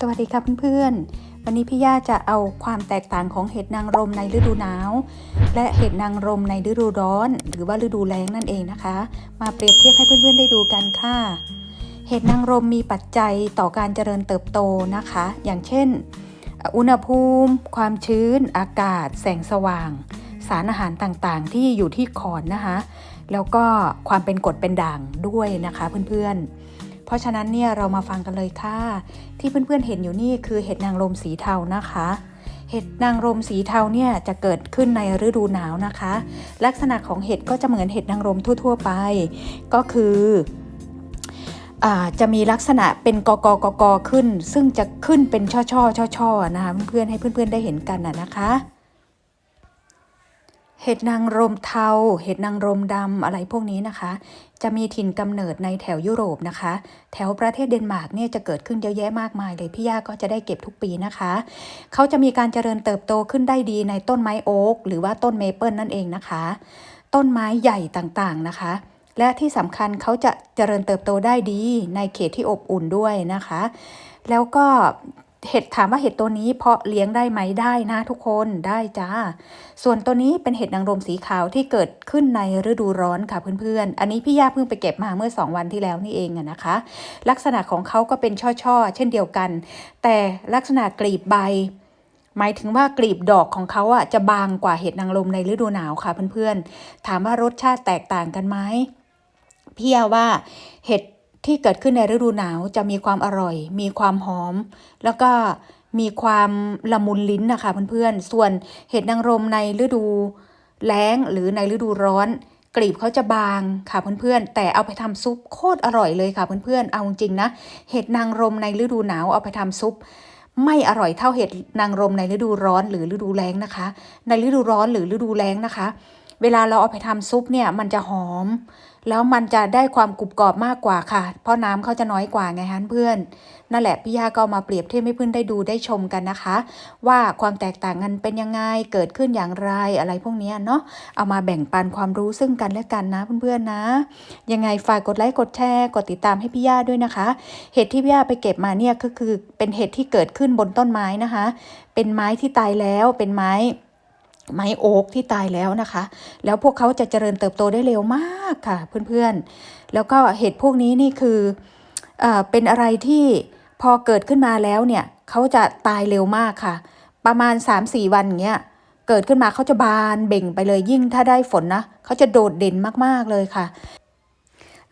สวัสดีค่ะเพื่อนๆ วันนี้พี่ย่าจะเอาความแตกต่างของเห็ดนางรมในฤดูหนาว และเห็ดนางรมในฤดูร้อน หรือว่าฤดูแล้งนั่นเองนะคะ มาเปรียบเทียบให้เพื่อนๆได้ดูกันค่ะ เห็ดนางรมมีปัจจัยต่อการเจริญเติบโตนะคะ อย่างเช่น อุณหภูมิ ความชื้น อากาศ แสงสว่าง สารอาหารต่างๆ ที่อยู่ที่ขอนนะคะ แล้วก็ความเป็นกรดเป็นด่างด้วยนะคะเพื่อนๆ เพราะฉะนั้นเนี่ยเรามาฟังกันเลยค่ะ ที่เพื่อนๆเห็นอยู่นี่คือเห็ดนางรมสีเทานะคะ เห็ดนางรมสีเทาเนี่ยจะเกิดขึ้นในฤดูหนาวนะคะ ลักษณะของเห็ดก็จะเหมือนเห็ดนางรมทั่ว ๆ ไป ก็คืออจะมีลักษณะเป็นกกกกขึ้น ซึ่งจะขึ้นเป็นช่อช่อช่อช่อๆนะคะเพื่อนๆให้เพื่อนๆได้เห็นกันนะคะ เห็ดนางรมเทา เห็ดนางรมดำอะไรพวกนี้นะคะ จะมีถิ่นกำเนิดในแถวยุโรปนะคะ แถวประเทศเดนมาร์กเนี่ยจะเกิดขึ้นเยอะแยะมากมายเลยพี่ย่าก็จะได้เก็บทุกปีนะคะ เขาจะมีการเจริญเติบโตขึ้นได้ดีในต้นไม้โอ๊กหรือว่าต้นเมเปิลนั่นเองนะคะ ต้นไม้ใหญ่ต่างๆนะคะและที่สำคัญเขาจะเจริญเติบโตได้ดีในเขตที่อบอุ่นด้วยนะคะ แล้วก็ เห็ดถามว่าเห็ดตัวนี้เพาะเลี้ยงได้ไหมได้นะทุกคนได้จ้า ส่วนตัวนี้เป็นเห็ดนางรมสีขาวที่เกิดขึ้นในฤดูร้อนค่ะเพื่อนๆ อันนี้พี่ย่าเพิ่งไปเก็บมาเมื่อ 2 วันที่แล้วนี่เองนะคะ ลักษณะของเขาก็เป็นช่อๆ เช่นเดียวกัน แต่ลักษณะกลีบใบ หมายถึงว่ากลีบดอกของเขาอะจะบางกว่าเห็ดนางรมในฤดูหนาวค่ะเพื่อนๆ ถามว่ารสชาติแตกต่างกันไหมพี่ยาว่าเห็ด ที่เกิดขึ้นในฤดูหนาวจะมีความอร่อย มีความหอม แล้วก็มีความละมุนลิ้นนะคะเพื่อนๆ ส่วนเห็ดนางรมในฤดูแล้งหรือในฤดูร้อน กลีบเขาจะบางค่ะเพื่อนๆ แต่เอาไปทำซุปโคตรอร่อยเลยค่ะเพื่อนๆ เอาจริงนะ เห็ดนางรมในฤดูหนาวเอาไปทำซุป ไม่อร่อยเท่าเห็ดนางรมในฤดูร้อนหรือฤดูแล้งนะคะ ในฤดูร้อนหรือฤดูแล้งนะคะ เวลาเราเอาไปทำซุปเนี่ยมันจะหอม แล้วมันจะได้ความกรุบกรอบมากกว่าค่ะ เพราะน้ำเขาจะน้อยกว่าไงฮะเพื่อน นั่นแหละพี่ยาก็ามาเปรียบเทียบให้เพื่อนได้ดูได้ชมกันนะคะ ว่าความแตกต่างกันเป็นยังไงเกิดขึ้นอย่างไรอะไรพวกนี้เนาะเอามาแบ่งปันความรู้ซึ่งกันและกันนะเพื่อนๆนะ ยังไงฝากกดไลค์กดแชร์กดติดตามให้พี่ย่าด้วยนะคะ เห็ดที่พี่ย่าไปเก็บมาเนี่ยก็คือเป็นเห็ดที่เกิดขึ้นบนต้นไม้นะคะ เป็นไม้ที่ตายแล้วเป็นไม้ ไม้โอ๊กที่ตายแล้วนะคะ แล้วพวกเขาจะเจริญเติบโตได้เร็วมากค่ะเพื่อนๆ แล้วก็เห็ดพวกนี้นี่คือเอเป็นอะไรที่พอเกิดขึ้นมาแล้วเนี่ยเขาจะตายเร็วมากค่ะ ประมาณ 3-4 วันเงี้ยเกิดขึ้นมาเขาจะบานเบ่งไปเลยยิ่งถ้าได้ฝนนะเขาจะโดดเด่นมากๆเลยค่ะ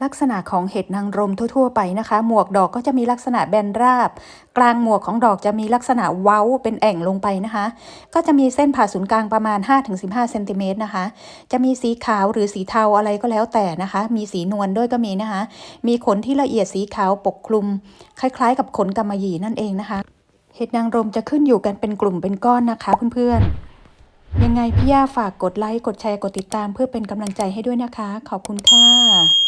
ลักษณะของเห็ดนางรมทั่ว ๆ ไปนะคะ หมวกดอกก็จะมีลักษณะแบนราบ กลางหมวกของดอกจะมีลักษณะเว้าเป็นแอ่งลงไปนะคะ ก็จะมีเส้นผ่าศูนย์กลางประมาณ 5-15เซนติเมตรนะคะ จะมีสีขาวหรือสีเทาอะไรก็แล้วแต่นะคะ มีสีนวลด้วยก็มีนะคะ มีขนที่ละเอียดสีขาวปกคลุม คล้าย ๆ กับขนกำมะหยี่นั่นเองนะคะ เห็ดนางรมจะขึ้นอยู่กันเป็นกลุ่มเป็นก้อนนะคะ เพื่อนๆยังไงพี่ย่าฝากกดไลค์ กดแชร์ กดติดตามเพื่อเป็นกำลังใจให้ด้วยนะคะ ขอบคุณค่ะ